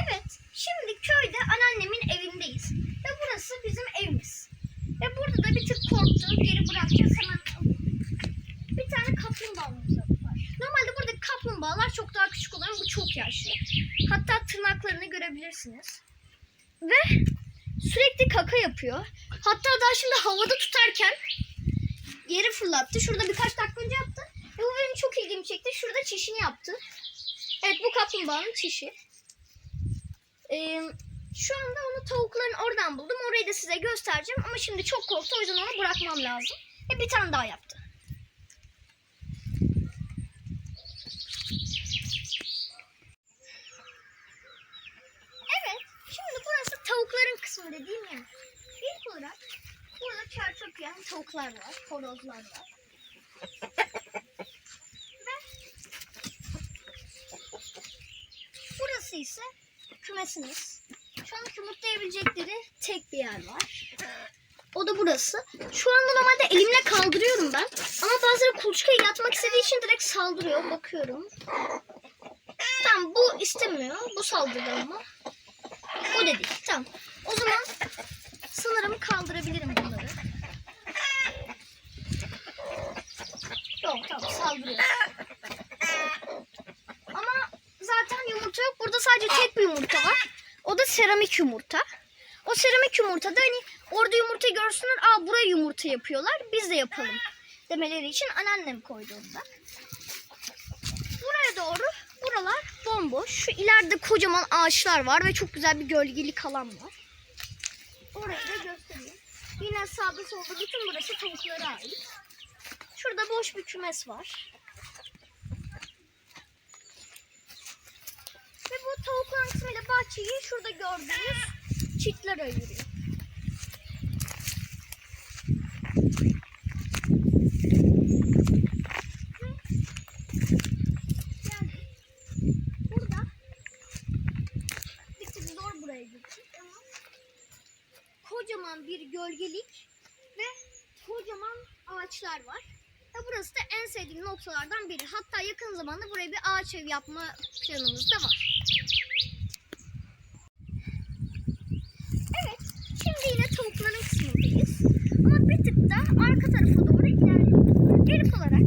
Evet, şimdi köyde anneannemin evindeyiz. Ve burası bizim evimiz. Ve burada da bir tık korktu. Geri bırakacağız hemen. Bir tane kaplumbağamız var. Normalde buradaki kaplumbağalar çok daha küçük oluyor. Bu çok yaşlı. Hatta tırnaklarını görebilirsiniz. Ve sürekli kaka yapıyor. Hatta daha şimdi havada tutarken yeri fırlattı. Şurada birkaç dakika önce yaptı. Ve bu benim çok ilgimi çekti. Şurada çişini yaptı. Evet bu kaplumbağanın çişi. Ee, şu anda onu tavukların oradan buldum. Orayı da size göstereceğim. Ama şimdi çok korktu. O yüzden onu bırakmam lazım. Ve bir tane daha yaptı. Evet. Şimdi burası tavukların kısmı dediğim yer. İlk olarak burada yiyen tavuklar var. Horozlar var. Burası ise kümesimiz. Şu an yumurtlayabilecekleri tek bir yer var. O da burası. Şu anda normalde elimle kaldırıyorum ben. Ama bazıları kuluçkaya yatmak istediği için direkt saldırıyor. Bakıyorum. Tamam bu istemiyor. Bu saldırdı ama. Bu da değil. Tamam. O zaman sanırım kaldırabilirim bunları. Yok tamam saldırıyor. Ama zaten yumurta yok. Burada sadece tek bir yumurta var. O da seramik yumurta. O seramik yumurtada hani orada yumurta görsünler. Aa buraya yumurta yapıyorlar. Biz de yapalım demeleri için anneannem koydu onu da. Buraya doğru buralar bomboş. Şu ileride kocaman ağaçlar var ve çok güzel bir gölgelik alan var. Orayı da göstereyim. Yine sağda solda bütün burası tavuklara ait. Şurada boş bir kümes var. Bu tavukların kısmıyla bahçeyi şurada gördüğünüz çitler ayırıyor. Yani burada bir tık zor buraya gittik ama kocaman bir gölgelik ve kocaman ağaçlar var. Ve burası da en sevdiğim noktalardan biri. Hatta yakın zamanda buraya bir ağaç ev yapma planımız da var. Evet, şimdi yine tavukların kısmındayız. Ama bir tık da arka tarafa doğru ilerliyoruz. İlk olarak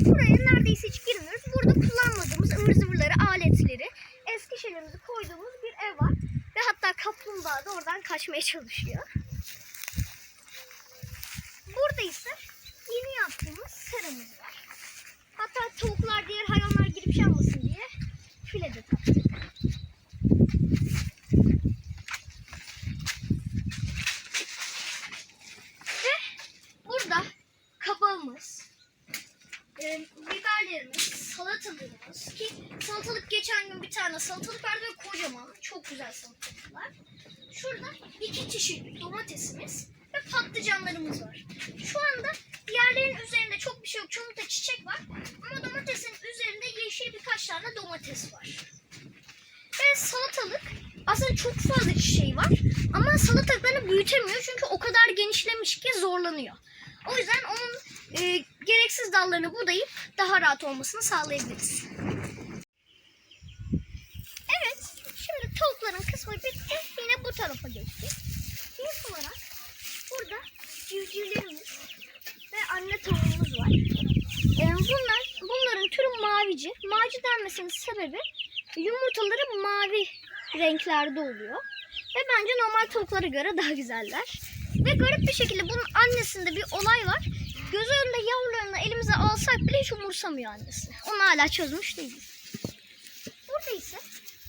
buraya neredeyse hiç girmiyoruz. Burada kullanmadığımız ıvır zıvırları, aletleri, eski şeylerimizi koyduğumuz bir ev var. Ve hatta kaplumbağa da oradan kaçmaya çalışıyor. Burada ise yeni yaptığımız seramız var. Hatta tavuklar, diğer hayvanlar girip şey yapmasın diye file de taktık. Ve burada kabağımız, e, biberlerimiz, salatalığımız ki salatalık geçen gün bir tane salatalık vardı ve kocaman, çok güzel salatalıklar. Şurada iki çeşit domatesimiz ve patlıcanlarımız var. Şu anda diğerlerin üzerinde çok bir şey yok. Çoğunlukla çiçek var. Ama domatesin üzerinde yeşil birkaç tane domates var. Ve salatalık aslında çok fazla çiçeği var. Ama salatalıklarını büyütemiyor. Çünkü o kadar genişlemiş ki zorlanıyor. O yüzden onun e, gereksiz dallarını budayıp daha rahat olmasını sağlayabiliriz. Evet, şimdi tavukların kısmı bitti. Yine bu tarafa geçtik. İlk olarak burada civcivlerimiz ve anne tavuğumuz var. Ee, bunlar, bunların türü mavici. Mavici denmesinin sebebi yumurtaları mavi renklerde oluyor. Ve bence normal tavuklara göre daha güzeller. Ve garip bir şekilde bunun annesinde bir olay var. Gözü önünde yavrularını elimize alsak bile hiç umursamıyor annesi. Onu hala çözmüş değiliz. Burada ise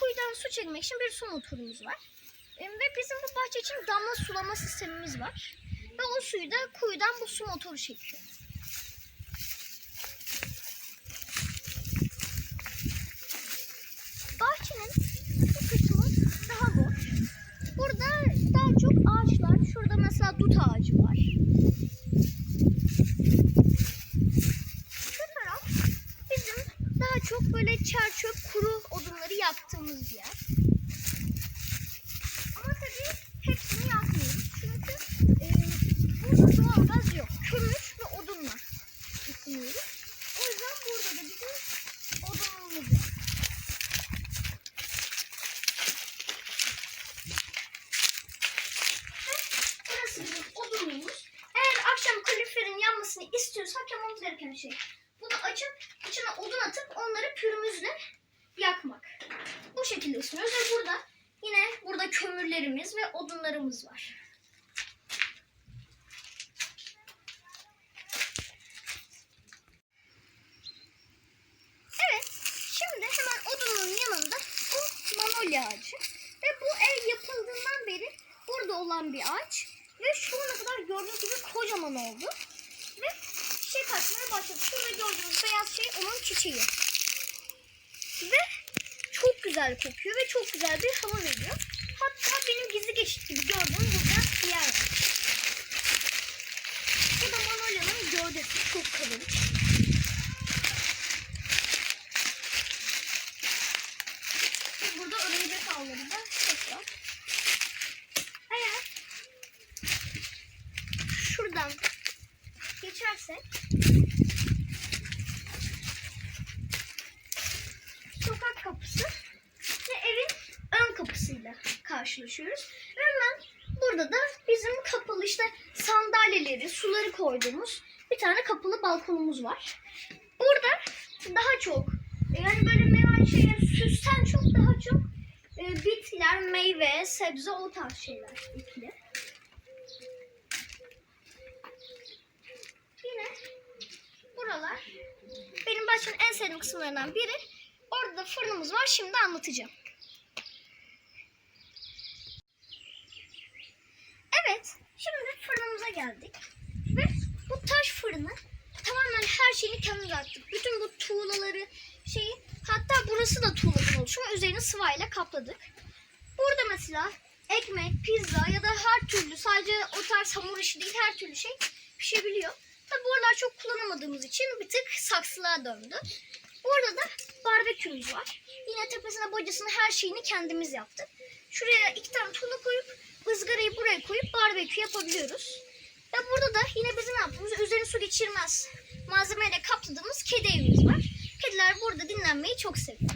kuyudan su çekmek için bir su motorumuz var. Ee, Ve bizim bu bahçe için damla sulama sistemimiz var. Ve o suyu da kuyudan bu su motoru çekiyor. Bahçenin bu kısmı daha boş. Burada daha çok ağaçlar. Şurada mesela dut ağacı var. Şu taraf bizim daha çok böyle çer çöp kuru odunları yaktığımız yer. Ama tabii hepsini yakmıyoruz. Çünkü e, burada doğalgaz yok. Kömür ve odunla ısınıyoruz. O yüzden burada da bizim odunumuz var. şey. Bunu açıp içine odun atıp onları pürümüzle yakmak. Bu şekilde ısınıyoruz ve burada yine burada kömürlerimiz ve odunlarımız var. Evet, şimdi hemen odunun yanında bu manolya ağacı. Ve bu ev yapıldığından beri burada olan bir ağaç. Ve şu ana kadar gördüğünüz gibi kocaman oldu. Ve çiçek açmaya başladı. Şurada gördüğünüz beyaz şey onun çiçeği. Ve çok güzel kokuyor ve çok güzel bir hava veriyor. Hatta benim gizli geçit gibi gördüğüm burada bir yer var. Bu da manolyanın gövdesi çok kalın. Burada örümcek ağları da çok var. Eğer şuradan geçersek Ve hemen burada da bizim kapalı işte sandalyeleri, suları koyduğumuz bir tane kapalı balkonumuz var. Burada daha çok e, yani böyle meyve şeyler süsten çok daha çok e, bitkiler, meyve, sebze o tarz şeyler ekili. Yine buralar benim bahçenin en sevdiğim kısımlarından biri. Orada da fırınımız var. Şimdi anlatacağım. Evet. Şimdi fırınımıza geldik. Ve bu taş fırını tamamen her şeyini kendimiz attık. Bütün bu tuğlaları şeyi hatta burası da tuğladan oluşuyor. Üzerini sıvayla kapladık. Burada mesela ekmek, pizza ya da her türlü sadece o tarz hamur işi değil her türlü şey pişebiliyor. Tabi buralar çok kullanamadığımız için bir tık saksılığa döndü. Burada da barbekümüz var. Yine tepesine bacasını her şeyini kendimiz yaptık. Şuraya iki tane tuğla koyup ızgarayı buraya koyup barbekü yapabiliyoruz. Ve burada da yine bizim yaptığımız üzerine su geçirmez malzemeyle kapladığımız kedi evimiz var. Kediler burada dinlenmeyi çok seviyor.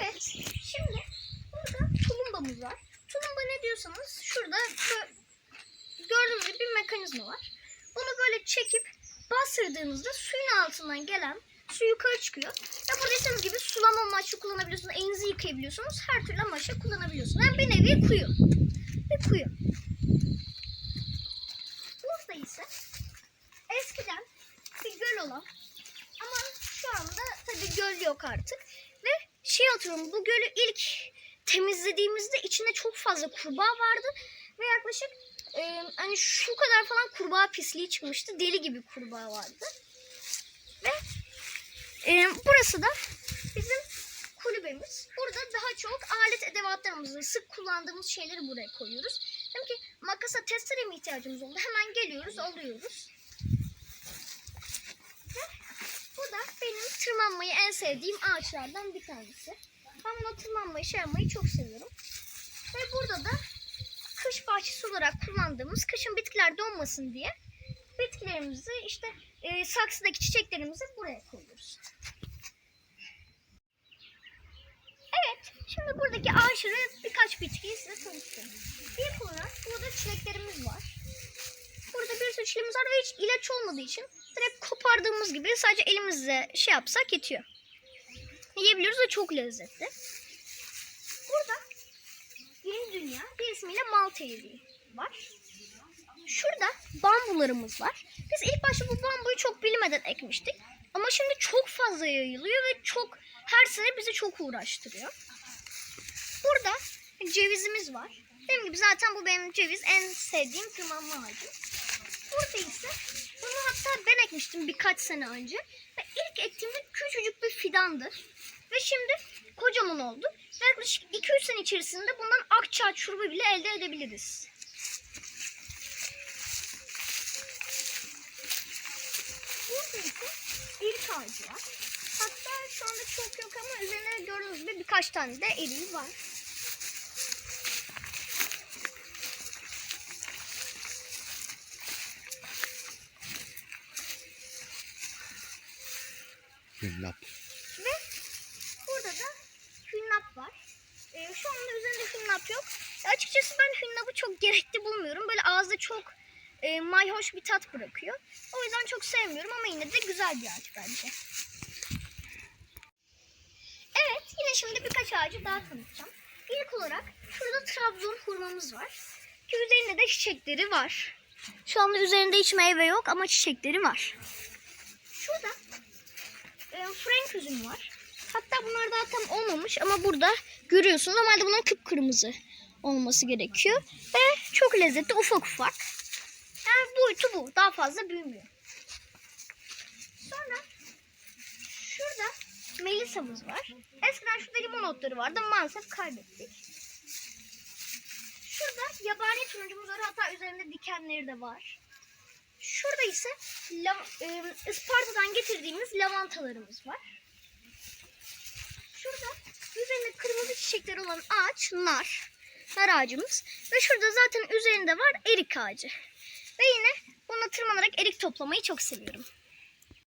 Evet, şimdi burada tulumbamız var. Tulumba ne diyorsanız şurada gördüğünüz gibi bir mekanizma var. Bunu böyle çekip bastırdığınızda suyun altından gelen su yukarı çıkıyor. Ve burada istediğiniz gibi sulama amaçlı kullanabiliyorsunuz. Elinizi yıkayabiliyorsunuz. Her türlü amaçla kullanabiliyorsunuz. Yani bir nevi kuyu. Bir kuyu. Burada ise eskiden bir göl olan ama şu anda tabii göl yok artık. Ve şey hatırlıyorum bu gölü ilk temizlediğimizde içinde çok fazla kurbağa vardı. Ve yaklaşık e, hani şu kadar falan kurbağa pisliği çıkmıştı. Deli gibi kurbağa vardı. Ve e, burası da bizim kulübemiz. Burada daha çok alet edevatlarımızı, sık kullandığımız şeyleri buraya koyuyoruz. Dedim ki makasa testere mi ihtiyacımız oldu? Hemen geliyoruz, alıyoruz. Ve bu da benim tırmanmayı en sevdiğim ağaçlardan bir tanesi. Ben buna tırmanmayı, şey yapmayı çok seviyorum. Ve burada da kış bahçesi olarak kullandığımız kışın bitkiler donmasın diye bitkilerimizi işte e, saksıdaki çiçeklerimizi buraya koyuyoruz. Evet, şimdi buradaki ağaçları birkaç bitkiyi size tanıtacağım. İlk olarak burada çileklerimiz var. Burada bir sürü çileğimiz var ve hiç ilaç olmadığı için direkt kopardığımız gibi sadece elimizle şey yapsak yetiyor. Yiyebiliyoruz ve çok lezzetli. Burada yeni dünya bir ismiyle Malta eriği var. Şurada bambularımız var. Biz ilk başta bu bambuyu çok bilmeden ekmiştik. Ama şimdi çok fazla yayılıyor ve çok her sene bizi çok uğraştırıyor. Burada cevizimiz var. Dediğim gibi zaten bu benim ceviz en sevdiğim tırmanma ağacı. Burada ise bunu hatta ben ekmiştim birkaç sene önce. Ve ilk ektiğimde küçücük bir fidandı. Ve şimdi kocaman oldu. Yaklaşık 2-3 sene içerisinde bundan akçaağaç şurubu bile elde edebiliriz. Burada ise erik ağacı var. Hatta şu anda çok yok ama üzerine gördüğünüz gibi birkaç tane de eriği var. Güllap. Ve burada da hünnap var. Ee, şu anda üzerinde hünnap yok. Ya açıkçası ben hünnapı çok gerekli bulmuyorum. Böyle ağızda çok e, mayhoş bir tat bırakıyor. O yüzden çok sevmiyorum ama yine de güzel bir ağaç bence. Evet yine şimdi birkaç ağacı daha tanıtacağım. İlk olarak şurada Trabzon hurmamız var. Ki üzerinde de çiçekleri var. Şu anda üzerinde hiç meyve yok ama çiçekleri var. Şurada e, frenk üzüm var. Hatta bunlar daha tam olmamış ama burada görüyorsunuz. Normalde bunun kıpkırmızı olması gerekiyor. Ve çok lezzetli ufak ufak. Yani boyutu bu. Daha fazla büyümüyor. Sonra şurada Melisa'mız var. Eskiden şurada limon otları vardı. Maalesef kaybettik. Şurada yabani turuncumuz var. Hatta üzerinde dikenleri de var. Şurada ise e, Isparta'dan getirdiğimiz lavantalarımız var. Şurada üzerinde kırmızı çiçekleri olan ağaç nar. Nar ağacımız. Ve şurada zaten üzerinde var erik ağacı. Ve yine buna tırmanarak erik toplamayı çok seviyorum.